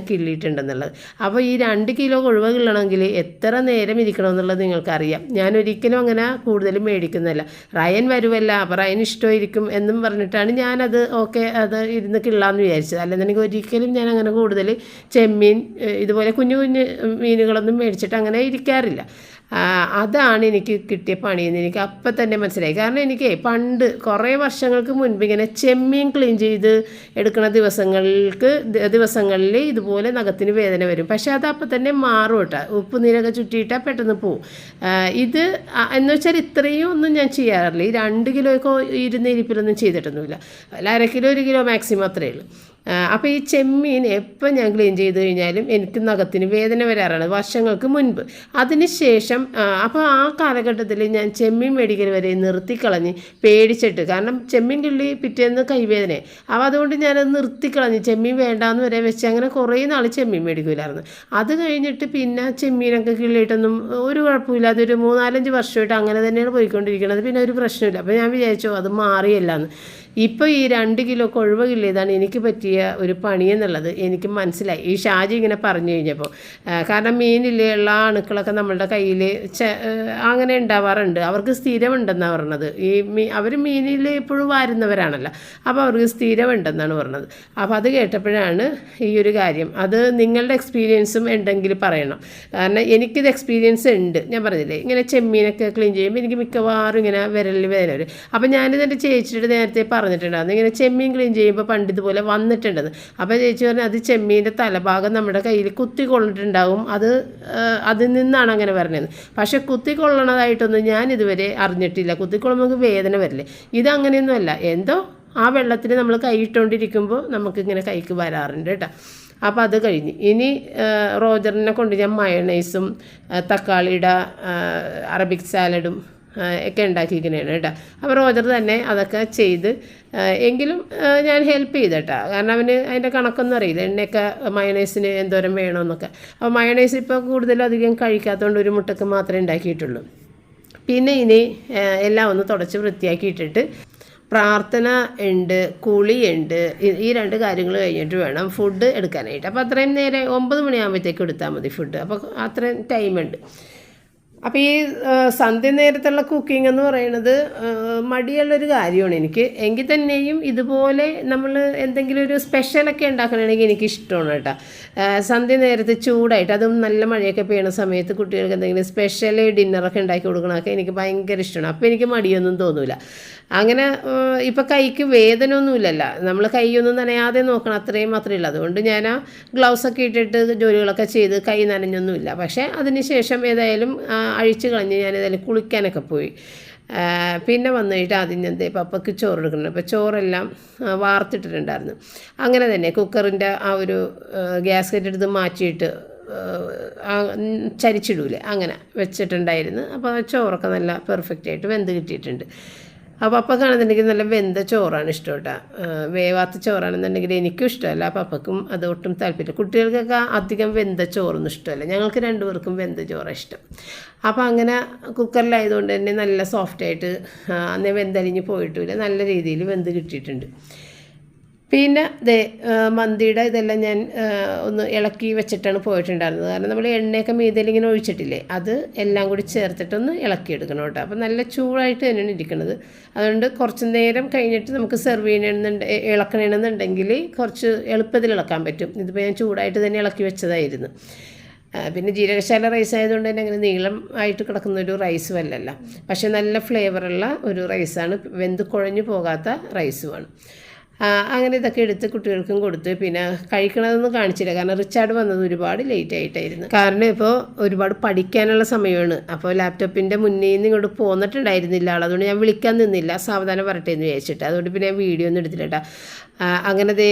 കിള്ളിയിട്ടുണ്ടെന്നുള്ളത് അപ്പോൾ ഈ രണ്ട് കിലോ കൊഴുവ കിള്ളണമെങ്കിൽ എത്ര നേരം ഇരിക്കണമെന്നുള്ളത് നിങ്ങൾക്കറിയാം. ഞാൻ ഒരിക്കലും അങ്ങനെ കൂടുതലും മേടിക്കുന്നില്ല റയൻ വരുമല്ല അപ്പോൾ റയൻ ഇഷ്ടമായിരിക്കും എന്നും പറഞ്ഞിട്ടാണ് ഞാനത് ഓക്കെ അത് ഇരുന്ന് കിള്ളാന്ന് വിചാരിച്ചത്. അല്ലെന്നുണ്ടെങ്കിൽ ഒരിക്കലും ഞാൻ അങ്ങനെ കൂടുതൽ ചെമ്മീൻ ഇതുപോലെ കുഞ്ഞു കുഞ്ഞു മീനുകളൊന്നും മേടിച്ചിട്ട് അങ്ങനെ ഇരിക്കാറില്ല. അതാണ് എനിക്ക് കിട്ടിയ പണിയെന്ന് എനിക്ക് അപ്പം തന്നെ മനസ്സിലായി. കാരണം എനിക്ക് പണ്ട് കുറേ വർഷങ്ങൾക്ക് മുൻപ് ഇങ്ങനെ ചെമ്മീൻ ക്ലീൻ ചെയ്ത് എടുക്കുന്ന ദിവസങ്ങൾക്ക് ദിവസങ്ങളിൽ ഇതുപോലെ നഖത്തിന് വേദന വരും. പക്ഷേ അത് അപ്പം തന്നെ മാറും കേട്ടോ. ഉപ്പ് നീരൊക്കെ ചുറ്റിയിട്ടാൽ പെട്ടെന്ന് പോവും. ഇത് എന്ന് വെച്ചാൽ ഇത്രയും ഒന്നും ഞാൻ ചെയ്യാറില്ല. ഈ രണ്ട് കിലോയൊക്കെ ഇരുന്ന് ഇരിപ്പിലൊന്നും ചെയ്തിട്ടൊന്നുമില്ല. അല്ല അര കിലോ ഒരു കിലോ മാക്സിമം അത്രയേ ഉള്ളൂ. അപ്പോൾ ഈ ചെമ്മീൻ എപ്പോൾ ഞാൻ ക്ലീൻ ചെയ്ത് കഴിഞ്ഞാലും എനിക്ക് നഖത്തിന് വേദന വരാറാണ് വർഷങ്ങൾക്ക് മുൻപ്. അതിനുശേഷം അപ്പോൾ ആ കാലഘട്ടത്തിൽ ഞാൻ ചെമ്മീൻ മേടിക്കൽ വരെ നിർത്തിക്കളഞ്ഞ് പേടിച്ചിട്ട് കാരണം ചെമ്മീൻ കിള്ളി പിറ്റേന്ന് കൈവേദന. അപ്പോൾ അതുകൊണ്ട് ഞാനത് നിർത്തിക്കളഞ്ഞ് ചെമ്മീൻ വേണ്ടാന്ന് വരെ വെച്ച് അങ്ങനെ കുറേ നാൾ ചെമ്മീൻ മേടിക്കില്ലായിരുന്നു അത് കഴിഞ്ഞിട്ട് പിന്നെ ചെമ്മീനൊക്കെ കിള്ളിയിട്ടൊന്നും ഒരു കുഴപ്പമില്ല അതൊരു മൂന്നാലഞ്ച് വർഷമായിട്ട് അങ്ങനെ തന്നെയാണ് പോയിക്കൊണ്ടിരിക്കുന്നത് പിന്നെ ഒരു പ്രശ്നമില്ല. അപ്പോൾ ഞാൻ വിചാരിച്ചു അത് മാറിയല്ലാന്ന്. ഇപ്പോൾ ഈ രണ്ട് കിലോ കൊഴുവ ഇതാണ് എനിക്ക് പറ്റിയ ഒരു പണിയെന്നുള്ളത് എനിക്ക് മനസ്സിലായി. ഈ ഷാജി ഇങ്ങനെ പറഞ്ഞു കഴിഞ്ഞപ്പോൾ കാരണം മീനിലുള്ള അണുക്കളൊക്കെ നമ്മളുടെ കയ്യിൽ അങ്ങനെ ഉണ്ടാവാറുണ്ട്. അവർക്ക് സ്ഥിരമുണ്ടെന്നാണ് പറഞ്ഞത്. ഈ മീ അവർ മീനിൽ എപ്പോഴും വാരുന്നവരാണല്ലോ. അപ്പോൾ അവർക്ക് സ്ഥിരമുണ്ടെന്നാണ് പറഞ്ഞത്. അപ്പോൾ അത് കേട്ടപ്പോഴാണ് ഈ ഒരു കാര്യം. അത് നിങ്ങളുടെ എക്സ്പീരിയൻസും ഉണ്ടെങ്കിൽ പറയണം. കാരണം എനിക്കിത് എക്സ്പീരിയൻസ് ഉണ്ട്. ഞാൻ പറഞ്ഞില്ലേ ഇങ്ങനെ ചെമ്മീനൊക്കെ ക്ലീൻ ചെയ്യുമ്പോൾ എനിക്ക് മിക്കവാറും ഇങ്ങനെ വിരലിൽ വേദന വരും. അപ്പോൾ ഞാനിത് എന്റെ ചേച്ചിയുടെ നേരത്തെ പറഞ്ഞിട്ടുണ്ടായിരുന്നു. ഇങ്ങനെ ചെമ്മീൻ ക്ലീൻ ചെയ്യുമ്പോൾ പണ്ട് ഇതുപോലെ വന്നിട്ടുണ്ടെന്ന് അപ്പോൾ ചേച്ചി പറഞ്ഞു അത് ചെമ്മീന്റെ തലഭാഗം നമ്മുടെ കയ്യിൽ കുത്തി കൊള്ളിട്ടുണ്ടാവും. അത് അതിൽ നിന്നാണ് അങ്ങനെ പറഞ്ഞത്. പക്ഷേ കുത്തിക്കൊള്ളണതായിട്ടൊന്നും ഞാൻ ഇതുവരെ അറിഞ്ഞിട്ടില്ല. കുത്തിക്കൊള്ളുമ്പോൾ നമുക്ക് വേദന വരില്ലേ? ഇതങ്ങനെയൊന്നുമല്ല എന്തോ ആ വെള്ളത്തിൽ നമ്മൾ കൈയിട്ടുകൊണ്ടിരിക്കുമ്പോൾ നമുക്കിങ്ങനെ കൈക്ക് വരാറുണ്ട് കേട്ടോ. അപ്പോൾ അത് കഴിഞ്ഞ്. ഇനി റോജറിനെ കൊണ്ട് ഞാൻ മയണൈസും തക്കാളിയുടെ അറബിക് സാലഡും ഒക്കെ ഉണ്ടാക്കിയിരിക്കുന്നതാണ് കേട്ടോ. അപ്പോൾ റോജർ തന്നെ അതൊക്കെ ചെയ്ത് എങ്കിലും ഞാൻ ഹെൽപ്പ് ചെയ്ത് കേട്ടോ. കാരണം അവന് അതിന്റെ കണക്കൊന്നും അറിയില്ല. എണ്ണയൊക്കെ മയണൈസിന് എന്തോരം വേണമെന്നൊക്കെ അപ്പോൾ മയണൈസ് ഇപ്പോൾ കൂടുതലധികം കഴിക്കാത്തതുകൊണ്ട് ഒരു മുട്ടക്ക് മാത്രമേ ഉണ്ടാക്കിയിട്ടുള്ളൂ. പിന്നെ ഇനി എല്ലാം ഒന്ന് തുടച്ച് വൃത്തിയാക്കിയിട്ടിട്ട് പ്രാർത്ഥന ഉണ്ട് കുളിയുണ്ട് ഈ രണ്ട് കാര്യങ്ങൾ കഴിഞ്ഞിട്ട് വേണം ഫുഡ് എടുക്കാനായിട്ട്. അപ്പോൾ അത്രയും നേരെ ഒമ്പത് മണിയാകുമ്പോഴത്തേക്ക് എടുത്താൽ മതി ഫുഡ് അപ്പോൾ അത്രയും ടൈമുണ്ട് അപ്പോൾ ഈ സന്ധ്യ നേരത്തുള്ള കുക്കിംഗ് എന്ന് പറയുന്നത് മടിയുള്ളൊരു കാര്യമാണ് എനിക്ക്. എങ്കിൽ തന്നെയും ഇതുപോലെ നമ്മൾ എന്തെങ്കിലും ഒരു സ്പെഷ്യലൊക്കെ ഉണ്ടാക്കണമെങ്കിൽ എനിക്ക് ഇഷ്ടമാണ് കേട്ടോ. സന്ധ്യ നേരത്ത് ചൂടായിട്ട് അതും നല്ല മഴയൊക്കെ പെയ്യണ സമയത്ത് കുട്ടികൾക്ക് എന്തെങ്കിലും സ്പെഷ്യൽ ഡിന്നറൊക്കെ ഉണ്ടാക്കി കൊടുക്കണമൊക്കെ എനിക്ക് ഭയങ്കര ഇഷ്ടമാണ്. അപ്പോൾ എനിക്ക് മടിയൊന്നും തോന്നില്ല അങ്ങനെ ഇപ്പം കൈക്ക് വേദന ഒന്നുമില്ലല്ലോ നമ്മൾ കൈയൊന്നും നനയാതെ നോക്കണം അത്രയും മാത്രമേ ഉള്ളൂ. അതുകൊണ്ട് ഞാൻ ആ ഗ്ലൗസൊക്കെ ഇട്ടിട്ട് ജോലികളൊക്കെ ചെയ്ത് കൈ നനഞ്ഞൊന്നുമില്ല. പക്ഷേ അതിന് ശേഷം ഏതായാലും അഴിച്ചു കളഞ്ഞ് ഞാൻ ഏതായാലും കുളിക്കാനൊക്കെ പോയി. പിന്നെ വന്നിട്ട് ആദ്യം ഞാൻ പപ്പയ്ക്ക് ചോറ് എടുക്കുന്നുണ്ട് അപ്പോൾ ചോറെല്ലാം വാർത്തിട്ടിട്ടുണ്ടായിരുന്നു. അങ്ങനെ തന്നെ കുക്കറിന്റെ ആ ഒരു ഗ്യാസ് കെറ്റ് എടുത്ത് മാറ്റിയിട്ട് ചരിച്ചിടൂലേ? അങ്ങനെ വെച്ചിട്ടുണ്ടായിരുന്നു. അപ്പോൾ ചോറൊക്കെ നല്ല പെർഫെക്റ്റ് ആയിട്ട് വെന്ത് കിട്ടിയിട്ടുണ്ട്. അപ്പോൾ പപ്പക്കാണെന്നുണ്ടെങ്കിൽ നല്ല വെന്ത ചോറാണ് ഇഷ്ടം കേട്ടോ വേവാത്ത ചോറാണെന്നുണ്ടെങ്കിൽ എനിക്കും ഇഷ്ടമല്ല. പപ്പക്കും അത് ഒട്ടും താല്പര്യമില്ല. കുട്ടികൾക്കൊക്കെ അധികം വെന്ത ചോറൊന്നും ഇഷ്ടമല്ല. ഞങ്ങൾക്ക് രണ്ടുപേർക്കും വെന്ത ചോറാണ് ഇഷ്ടം. അപ്പോൾ അങ്ങനെ കുക്കറിലായതുകൊണ്ട് തന്നെ നല്ല സോഫ്റ്റായിട്ട് അന്നേ വെന്തലിഞ്ഞ് പോയിട്ടില്ല. നല്ല രീതിയിൽ വെന്ത് കിട്ടിയിട്ടുണ്ട്. പിന്നെ ദേ മന്തിയുടെ ഇതെല്ലാം ഞാൻ ഒന്ന് ഇളക്കി വെച്ചിട്ടാണ് പോയിട്ടുണ്ടായിരുന്നത്. കാരണം നമ്മൾ എണ്ണയൊക്കെ മീതലിങ്ങനെ ഒഴിച്ചിട്ടില്ലേ അത് എല്ലാം കൂടി ചേർത്തിട്ടൊന്ന് ഇളക്കിയെടുക്കണം കേട്ടോ. അപ്പോൾ നല്ല ചൂടായിട്ട് തന്നെയാണ് ഇരിക്കുന്നത്. അതുകൊണ്ട് കുറച്ച് നേരം കഴിഞ്ഞിട്ട് നമുക്ക് സെർവ് ചെയ്യണമെന്നുണ്ട് ഇളക്കണമെന്നുണ്ടെങ്കിൽ കുറച്ച് എളുപ്പത്തിൽ ഇളക്കാൻ പറ്റും. ഇതിപ്പോൾ ഞാൻ ചൂടായിട്ട് തന്നെ ഇളക്കി വെച്ചതായിരുന്നു. പിന്നെ ജീരകശാല റൈസ് ആയതുകൊണ്ട് തന്നെ അങ്ങനെ നീളം ആയിട്ട് കിടക്കുന്ന ഒരു റൈസും അല്ലല്ലോ. പക്ഷേ നല്ല ഫ്ലേവറുള്ള ഒരു റൈസാണ് വെന്ത് കുഴഞ്ഞു പോകാത്ത റൈസുമാണ് അങ്ങനെ ഇതൊക്കെ എടുത്ത് കുട്ടികൾക്കും കൊടുത്തു. പിന്നെ കഴിക്കണതൊന്നും കാണിച്ചില്ല. കാരണം റിച്ചാർഡ് വന്നത് ഒരുപാട് ലേറ്റ് ആയിട്ടായിരുന്നു. കാരണം ഇപ്പോൾ ഒരുപാട് പഠിക്കാനുള്ള സമയമാണ്. അപ്പോൾ ലാപ്ടോപ്പിന്റെ മുന്നിൽ നിന്ന് ഇങ്ങോട്ട് പോന്നിട്ടുണ്ടായിരുന്നില്ല ആൾ അതുകൊണ്ട് ഞാൻ വിളിക്കാൻ നിന്നില്ല. സാവധാനം വരട്ടെ എന്ന് വിചാരിച്ചിട്ട്. അതുകൊണ്ട് പിന്നെ ഞാൻ വീഡിയോ ഒന്നും എടുത്തില്ല അങ്ങനെ ദേ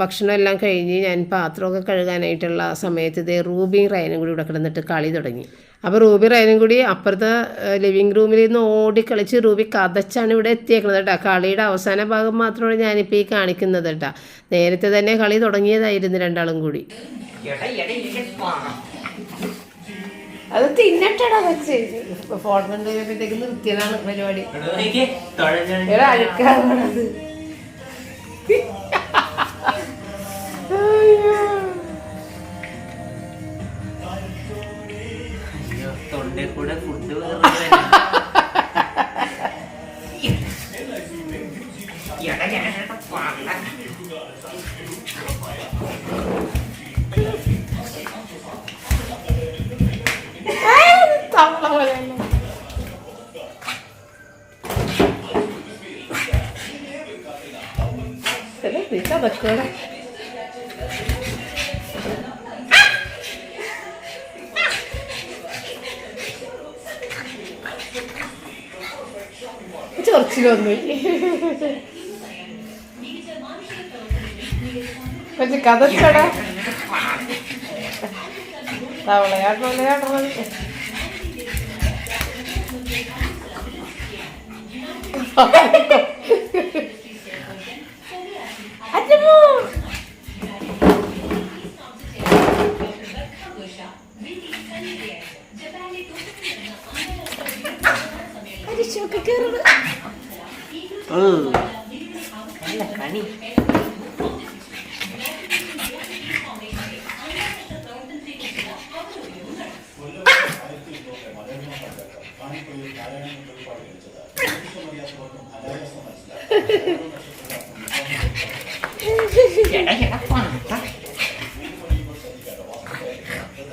ഭക്ഷണമെല്ലാം കഴിഞ്ഞ് ഞാൻ പാത്രമൊക്കെ കഴുകാനായിട്ടുള്ള സമയത്ത് ദേ റൂബിയും റയനും കൂടി ഇവിടെ കിടന്നിട്ട് കളി തുടങ്ങി. അപ്പോൾ റൂബി റൈനും കൂടി അപ്പുറത്തെ ലിവിങ് റൂമിൽ നിന്ന് ഓടി കളിച്ച് റൂബി കഥച്ചാണ് ഇവിടെ എത്തിയേക്കുന്നത് കേട്ടോ. കളിയുടെ അവസാന ഭാഗം മാത്രമാണ് ഞാനിപ്പോൾ ഈ കാണിക്കുന്നത് കേട്ടോ. നേരത്തെ തന്നെ കളി തുടങ്ങിയതായിരുന്നു രണ്ടാളും കൂടി. അത് തിന്നട്ടടാ വെച്ച് നിർത്തിയതാണ് പരിപാടി. അഴുക്കാണത് അയ്യോ, തൊണ്ടേ കൂടെ ഫുഡ് കഥച്ചടാ. തവളയാട്ടോ വിളയാടുന്നത് അച്ഛമ്മോ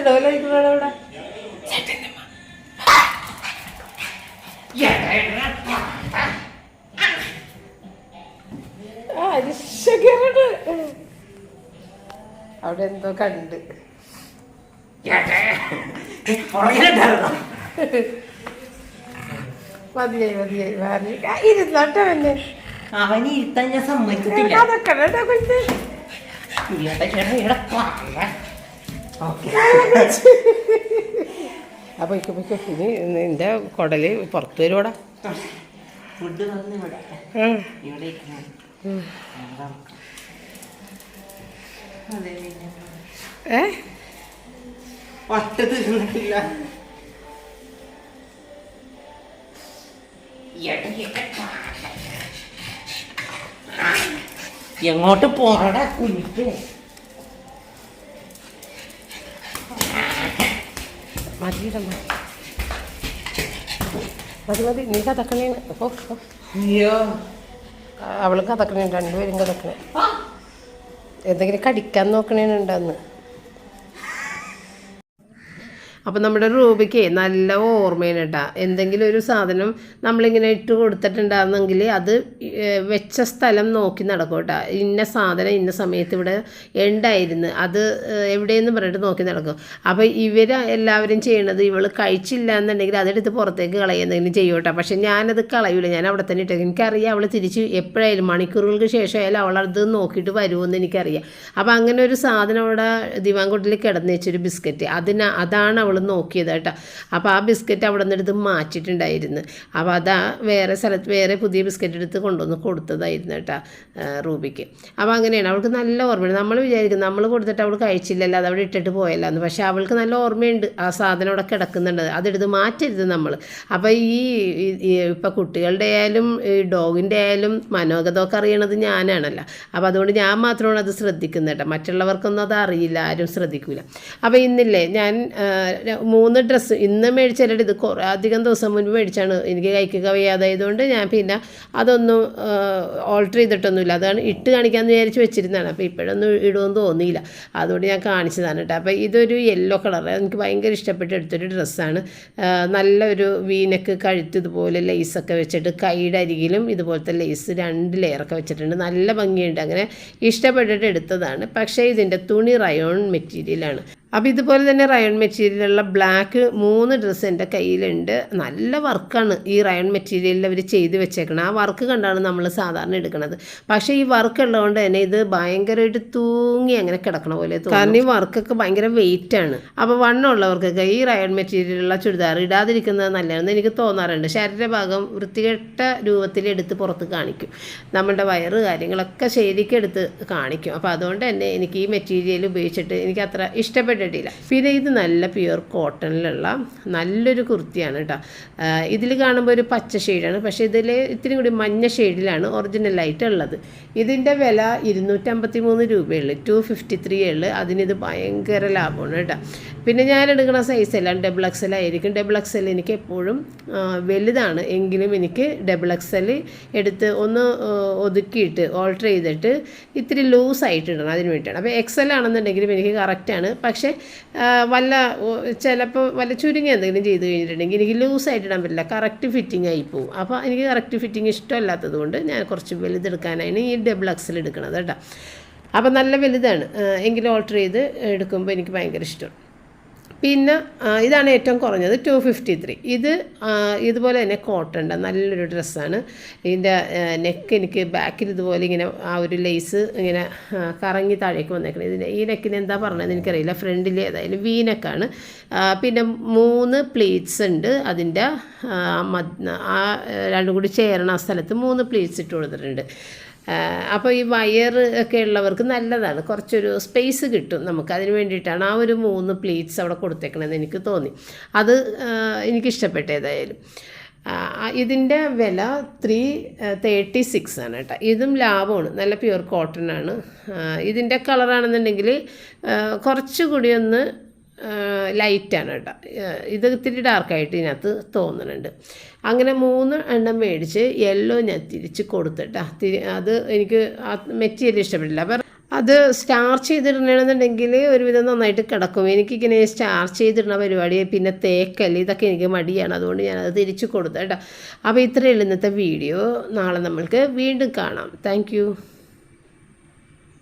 ഇവിടെ. ആ അരിശകരട് അവിടെ എന്തോ കണ്ട്? മതിയായി മതിയായി ആ, ഇരുന്നോട്ടെ അവനെ. അവനെ ഇരുത്താൻ ഞാൻ സമ്മതിക്കത്തില്ല അതൊക്കെ കേട്ടോ കുഞ്ഞ്? എടാ, എടാ, എടാ, പാത്ത. ഓക്കേ. അപ്പൊ ഇക്ക് പൊയ്ക്കോ. ഇനി നിന്റെ കുടൽ പുറത്തു വരുവാടാ ഫുഡ് ഇവിടെ ഇവിടെ. ഏ തിന്നിട്ടില്ല എടാ, പാത്ത. എങ്ങോട്ട് പോറടാ കുഞ്ഞിട്ട് മതിയിട മതി മതി നീ കഥക്കളയാണ് ഓ ഓ. അയ്യോ. അവൾ കഥക്കണേ രണ്ടുപേരും കഥക്കണേ എന്തെങ്കിലും കടിക്കാൻ നോക്കണേനുണ്ടെന്ന് അപ്പം നമ്മുടെ റൂബിക്ക് നല്ല ഓർമ്മയാണ് കേട്ടോ എന്തെങ്കിലും ഒരു സാധനം നമ്മളിങ്ങനെ ഇട്ട് കൊടുത്തിട്ടുണ്ടാകുന്നെങ്കിൽ അത് വെച്ച സ്ഥലം നോക്കി നടക്കും കേട്ടോ ഇന്ന സാധനം ഇന്ന സമയത്ത് ഇവിടെ ഉണ്ടായിരുന്നു. അത് എവിടെയെന്ന് പറഞ്ഞിട്ട് നോക്കി നടക്കും. അപ്പോൾ ഇവർ എല്ലാവരും ചെയ്യണത് ഇവൾ കഴിച്ചില്ല എന്നുണ്ടെങ്കിൽ അതെടുത്ത് പുറത്തേക്ക് കളയുന്നെങ്കിലും ചെയ്യും കേട്ടോ പക്ഷെ ഞാനത് കളയൂല. ഞാൻ അവിടെ തന്നെ ഇട്ടേക്കും. എനിക്കറിയാം അവൾ തിരിച്ച് എപ്പോഴായാലും മണിക്കൂറുകൾക്ക് ശേഷമായാലും അവൾ അത് നോക്കിയിട്ട് വരുമെന്ന് എനിക്കറിയാം. അപ്പോൾ അങ്ങനെ ഒരു സാധനം അവിടെ ദിവാൻകുട്ടിൽ കിടന്നു വെച്ചൊരു ബിസ്ക്കറ്റ്. അതിന് അതാണ് അവൾ നോക്കിയത് കേട്ടോ അപ്പോൾ ആ ബിസ്ക്കറ്റ് അവിടെ നിന്ന് എടുത്ത് മാറ്റിയിട്ടുണ്ടായിരുന്നു. അപ്പോൾ അതാ വേറെ സ്ഥലത്ത് വേറെ പുതിയ ബിസ്ക്കറ്റ് എടുത്ത് കൊണ്ടുവന്ന് കൊടുത്തതായിരുന്നു കേട്ടോ റൂബിക്ക്. അപ്പോൾ അങ്ങനെയാണ്. അവൾക്ക് നല്ല ഓർമ്മയുണ്ട്. നമ്മൾ വിചാരിക്കും നമ്മൾ കൊടുത്തിട്ട് അവൾ കഴിച്ചില്ലല്ലോ അത് അവിടെ ഇട്ടിട്ട് പോയല്ലോ എന്ന് പക്ഷേ അവൾക്ക് നല്ല ഓർമ്മയുണ്ട് ആ സാധനം അവിടെ കിടക്കുന്നുണ്ട്. അതെടുത്ത് മാറ്റരുത് നമ്മൾ അപ്പോൾ ഈ ഇപ്പോൾ കുട്ടികളുടെ ആയാലും ഈ ഡോഗിന്റെ ആയാലും മനോഗതമൊക്കെ അറിയണത് ഞാനാണല്ലോ. അപ്പോൾ അതുകൊണ്ട് ഞാൻ മാത്രമാണ് അത് ശ്രദ്ധിക്കുന്നത് കേട്ടോ മറ്റുള്ളവർക്കൊന്നും അത് അറിയില്ല ആരും ശ്രദ്ധിക്കില്ല അപ്പോൾ ഇന്നില്ലേ ഞാൻ മൂന്ന് ഡ്രസ്സ്. ഇന്ന് മേടിച്ചാലും ഇത് കുറേ അധികം ദിവസം മുൻപ് മേടിച്ചാണ്. എനിക്ക് കൈക്കൊക്കെ വയ്യാതായതുകൊണ്ട് ഞാൻ പിന്നെ അതൊന്നും ഓൾട്ടർ ചെയ്തിട്ടൊന്നുമില്ല. അതാണ് ഇട്ട് കാണിക്കാമെന്ന് വിചാരിച്ച് വെച്ചിരുന്നതാണ്. അപ്പോൾ ഇപ്പോഴൊന്നും ഇടുമെന്ന് തോന്നിയില്ല. അതുകൊണ്ട് ഞാൻ കാണിച്ചതാണ് കേട്ടോ. അപ്പോൾ ഇതൊരു യെല്ലോ കളർ എനിക്ക് ഭയങ്കര ഇഷ്ടപ്പെട്ട് എടുത്തൊരു ഡ്രസ്സാണ്. നല്ലൊരു വീനക്ക് കഴുത്ത് ഇതുപോലെ ലേസൊക്കെ വെച്ചിട്ട് കൈയുടെ അരികിലും ഇതുപോലത്തെ ലേസ് രണ്ട് ലെയറൊക്കെ വെച്ചിട്ടുണ്ട്. നല്ല ഭംഗിയുണ്ട്. അങ്ങനെ ഇഷ്ടപ്പെട്ടിട്ട് എടുത്തതാണ്. പക്ഷേ ഇതിന്റെ തുണി റയോൺ മെറ്റീരിയലാണ് അപ്പോൾ ഇതുപോലെ തന്നെ റയോൺ മെറ്റീരിയലുള്ള ബ്ലാക്ക് മൂന്ന് ഡ്രസ്സ് എന്റെ കയ്യിലുണ്ട്. നല്ല വർക്കാണ് ഈ റയോൺ മെറ്റീരിയലിൽ അവർ ചെയ്ത് വെച്ചേക്കണം ആ വർക്ക് കണ്ടാണ് നമ്മൾ സാധാരണ എടുക്കുന്നത് പക്ഷേ ഈ വർക്ക് ഉള്ളതുകൊണ്ട് തന്നെ ഇത് ഭയങ്കരമായിട്ട് തൂങ്ങി അങ്ങനെ കിടക്കണ പോലെ കാരണം ഈ വർക്കൊക്കെ ഭയങ്കര വെയിറ്റ് ആണ്. അപ്പോൾ വണ്ണമുള്ളവർക്കൊക്കെ ഈ റയോൺ മെറ്റീരിയലുള്ള ചുരിദാർ ഇടാതിരിക്കുന്നത് നല്ലതാണെന്ന് എനിക്ക് തോന്നാറുണ്ട്. ശരീരഭാഗം വൃത്തികെട്ട രൂപത്തിൽ എടുത്ത് പുറത്ത് കാണിക്കും. നമ്മളുടെ വയറ് കാര്യങ്ങളൊക്കെ ശരിക്കും എടുത്ത് കാണിക്കും. അപ്പോൾ അതുകൊണ്ട് തന്നെ എനിക്ക് ഈ മെറ്റീരിയൽ ഉപയോഗിച്ചിട്ട് എനിക്ക് അത്ര ഇഷ്ടപ്പെട്ടിട്ടില്ല പിന്നെ ഇത് നല്ല പ്യുവർ കോട്ടണിലുള്ള നല്ലൊരു കുർത്തിയാണ് കേട്ടോ ഇതിൽ കാണുമ്പോൾ ഒരു പച്ച ഷെയ്ഡാണ് പക്ഷെ ഇതിൽ ഇത്തിരി കൂടി മഞ്ഞ ഷെയ്ഡിലാണ് ഒറിജിനലായിട്ട് ഉള്ളത്. ഇതിന്റെ വില ഇരുന്നൂറ്റമ്പത്തി മൂന്ന് രൂപയുള്ളൂ. ടു ഫിഫ്റ്റി ത്രീ ഉള്ളു അതിനിത് ഭയങ്കര ലാഭമാണ് കേട്ടോ പിന്നെ ഞാൻ എടുക്കുന്ന സൈസ് എല്ലാം ഡബിൾ എക്സൽ ആയിരിക്കും. ഡബിൾ എക്സൽ എനിക്ക് എപ്പോഴും വലുതാണ്. എങ്കിലും എനിക്ക് ഡബിൾ എക്സൽ എടുത്ത് ഒന്ന് ഒതുക്കിയിട്ട് ഓൾട്ടർ ചെയ്തിട്ട് ഇത്തിരി ലൂസായിട്ട് ഇടണം. അതിന് വേണ്ടിയിട്ടാണ്. അപ്പോൾ എക്സൽ ആണെന്നുണ്ടെങ്കിലും എനിക്ക് കറക്റ്റാണ് പക്ഷേ ആ, വല്ല ചിലപ്പോൾ വല്ല ചുരുങ്ങി എന്തെങ്കിലും ചെയ്ത് കഴിഞ്ഞിട്ടുണ്ടെങ്കിൽ എനിക്ക് ലൂസായിട്ട് ഇടാൻ പറ്റില്ല. കറക്റ്റ് ഫിറ്റിംഗ് ആയി പോകും അപ്പോൾ എനിക്ക് കറക്റ്റ് ഫിറ്റിംഗ് ഇഷ്ടമല്ലാത്തത് കൊണ്ട് ഞാൻ കുറച്ച് വലുതെടുക്കാനാണ് ഈ ഡബിൾ എക്സിൽ എടുക്കണത് കേട്ടോ. അപ്പോൾ നല്ല വലുതാണ്. എങ്കിലും ഓൾട്ടർ ചെയ്ത് എടുക്കുമ്പോൾ എനിക്ക് ഭയങ്കര ഇഷ്ടം. പിന്നെ ഇതാണ് ഏറ്റവും കുറഞ്ഞത് ടു ഫിഫ്റ്റി ത്രീ ഇത് ഇതുപോലെ തന്നെ കോട്ടന്റെ നല്ലൊരു ഡ്രസ്സാണ് ഇതിന്റെ നെക്ക് എനിക്ക് ബാക്കിൽ ഇതുപോലെ ഇങ്ങനെ ആ ഒരു ലേസ് ഇങ്ങനെ കറങ്ങി താഴേക്ക് വന്നേക്കണം. ഇതിന് ഈ നെക്കിന് എന്താ പറഞ്ഞതെന്ന് എനിക്കറിയില്ല. ഫ്രണ്ടിൽ ഏതായാലും വി നെക്കാണ് പിന്നെ മൂന്ന് പ്ലീറ്റ്സ് ഉണ്ട്. അതിന്റെ ആ, രണ്ടും കൂടി ചേരണ സ്ഥലത്ത് മൂന്ന് പ്ലീറ്റ്സ് ഇട്ട് കൊടുത്തിട്ടുണ്ട്. അപ്പോൾ ഈ വയർ ഒക്കെ ഉള്ളവർക്ക് നല്ലതാണ്. കുറച്ചൊരു സ്പേസ് കിട്ടും നമുക്ക്. അതിന് വേണ്ടിയിട്ടാണ് ആ ഒരു മൂന്ന് പ്ലേറ്റ്സ് അവിടെ കൊടുത്തേക്കണമെന്ന് എനിക്ക് തോന്നി. അത് എനിക്ക് എനിക്കിഷ്ടപ്പെട്ടു ഏതായാലും. ഇതിന്റെ വില ത്രീ തേർട്ടി സിക്സ് ആണ് കേട്ടോ. ഇതും ലാഭമാണ്. നല്ല പ്യുവർ കോട്ടൺ ആണ്. ഇതിന്റെ കളറാണെന്നുണ്ടെങ്കിൽ കുറച്ചുകൂടി ഒന്ന് ലൈറ്റാണ് കേട്ടോ. ഇത് ഇത്തിരി ഡാർക്കായിട്ട് ഇതിനകത്ത് തോന്നുന്നുണ്ട്. അങ്ങനെ മൂന്ന് എണ്ണം മേടിച്ച് യെല്ലോ ഞാൻ തിരിച്ച് കൊടുത്തിട്ടാ. തിരി അത് എനിക്ക് മെറ്റീരിയൽ ഇഷ്ടപ്പെട്ടില്ല. അപ്പം അത് സ്റ്റാർച്ച് ചെയ്തിടണമെന്നുണ്ടെങ്കിൽ ഒരുവിധം നന്നായിട്ട് കിടക്കും. എനിക്കിങ്ങനെ സ്റ്റാർച്ച് ചെയ്തിടുന്ന പരിപാടി പിന്നെ തേക്കൽ ഇതൊക്കെ എനിക്ക് മടിയാണ്. അതുകൊണ്ട് ഞാനത് തിരിച്ച് കൊടുത്തു കേട്ടോ. അപ്പോൾ ഇത്രയേ ഉള്ളൂ ഇന്നത്തെ വീഡിയോ. നാളെ നമ്മൾക്ക് വീണ്ടും കാണാം. താങ്ക്